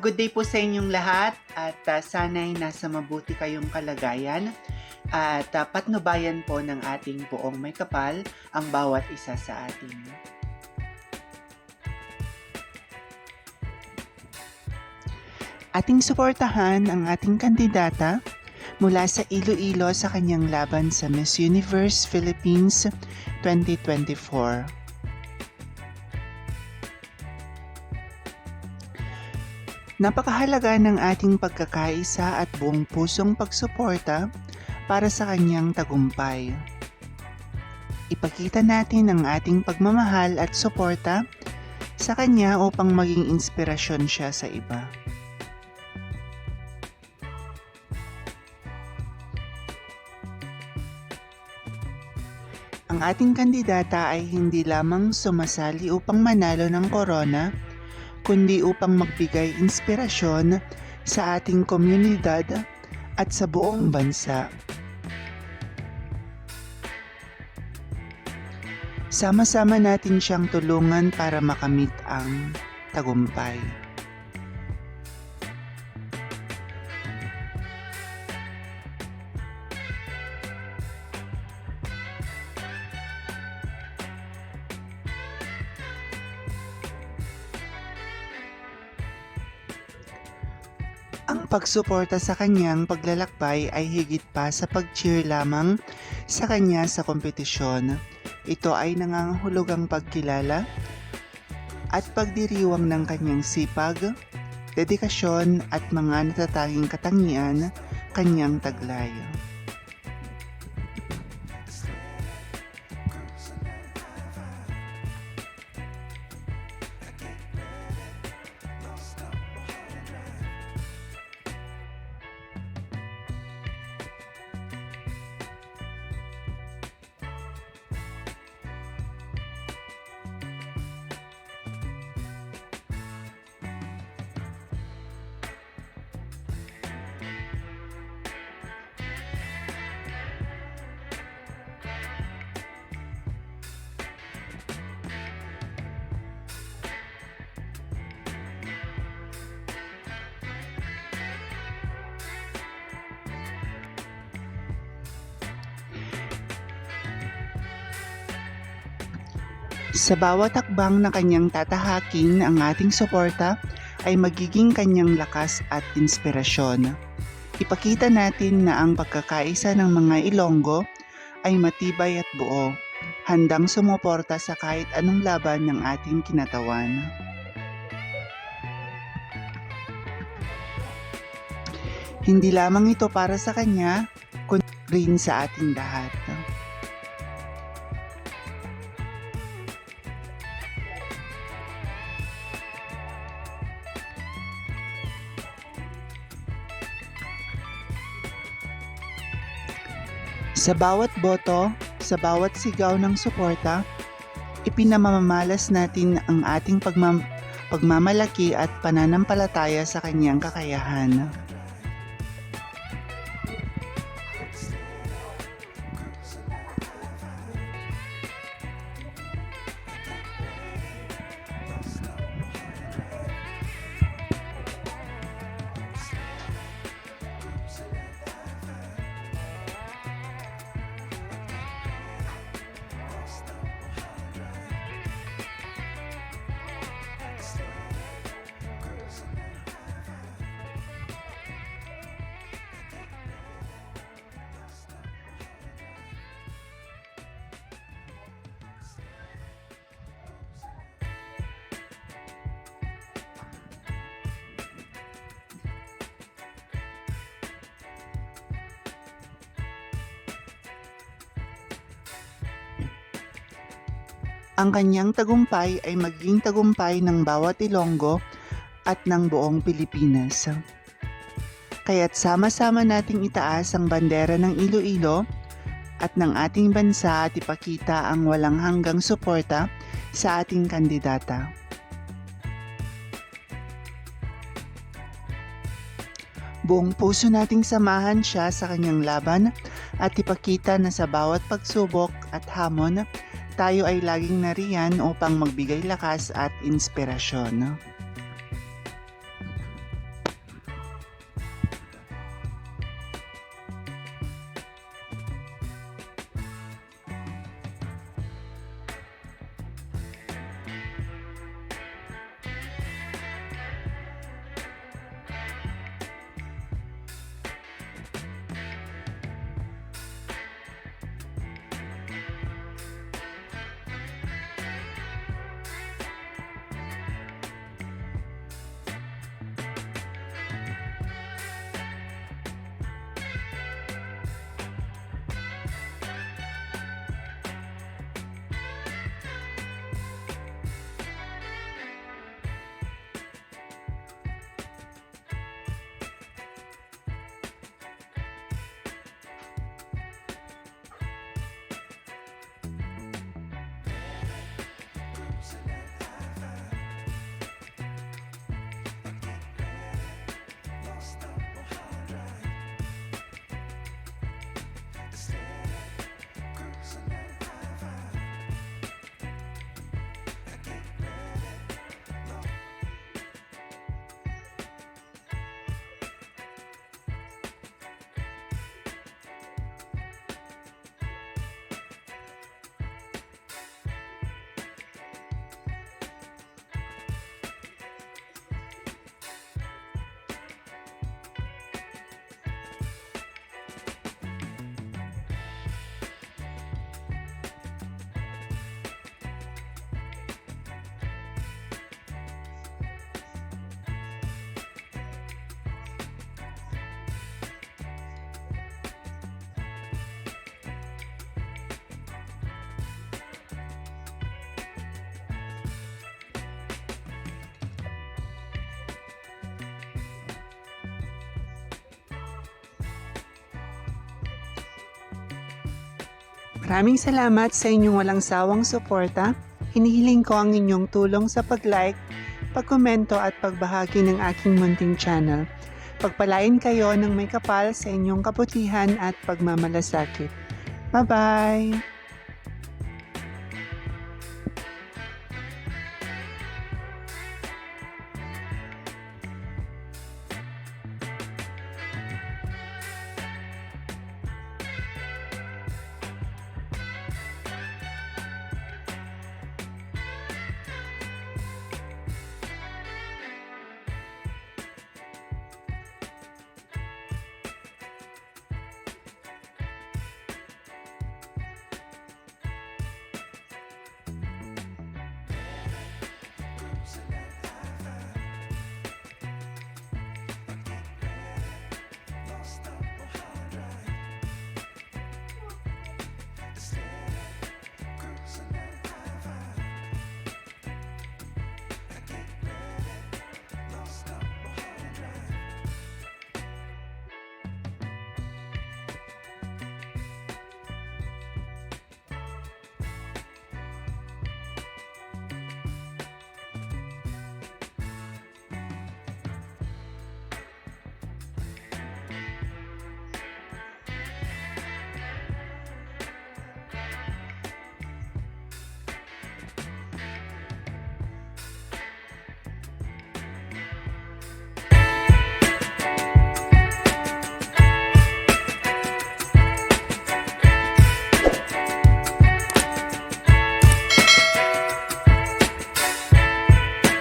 good day po sa inyong lahat at uh, sana'y nasa mabuti kayong kalagayan at uh, patnubayan po ng ating buong may kapal ang bawat isa sa atin. Ating suportahan ang ating kandidata mula sa Iloilo sa kanyang laban sa Miss Universe Philippines 2024. Napakahalaga ng ating pagkakaisa at buong pusong pagsuporta para sa kanyang tagumpay. Ipakita natin ang ating pagmamahal at suporta sa kanya upang maging inspirasyon siya sa iba. Ang ating kandidata ay hindi lamang sumasali upang manalo ng corona, kundi upang magbigay inspirasyon sa ating komunidad at sa buong bansa. Sama-sama natin siyang tulungan para makamit ang tagumpay. Ang pagsuporta sa kanyang paglalakbay ay higit pa sa pag-cheer lamang sa kanya sa kompetisyon. Ito ay nangangahulugang pagkilala at pagdiriwang ng kanyang sipag, dedikasyon at mga natatanging katangian kanyang taglay. Sa bawat hakbang na kanyang tatahakin ang ating suporta ay magiging kanyang lakas at inspirasyon. Ipakita natin na ang pagkakaisa ng mga Ilonggo ay matibay at buo, handang sumuporta sa kahit anong laban ng ating kinatawan. Hindi lamang ito para sa kanya, kundi rin sa ating lahat. Sa bawat boto, sa bawat sigaw ng suporta, ipinamamalas natin ang ating pagmam- pagmamalaki at pananampalataya sa kanyang kakayahan. Ang kanyang tagumpay ay maging tagumpay ng bawat Ilonggo at ng buong Pilipinas. Kaya't sama-sama nating itaas ang bandera ng Iloilo at ng ating bansa at ipakita ang walang hanggang suporta sa ating kandidata. Buong puso nating samahan siya sa kanyang laban at ipakita na sa bawat pagsubok at hamon tayo ay laging nariyan upang magbigay lakas at inspirasyon. Maraming salamat sa inyong walang sawang suporta. Hinihiling ko ang inyong tulong sa pag-like, pagkomento at pagbahagi ng aking munting channel. Pagpalain kayo ng may kapal sa inyong kabutihan at pagmamalasakit. Bye-bye!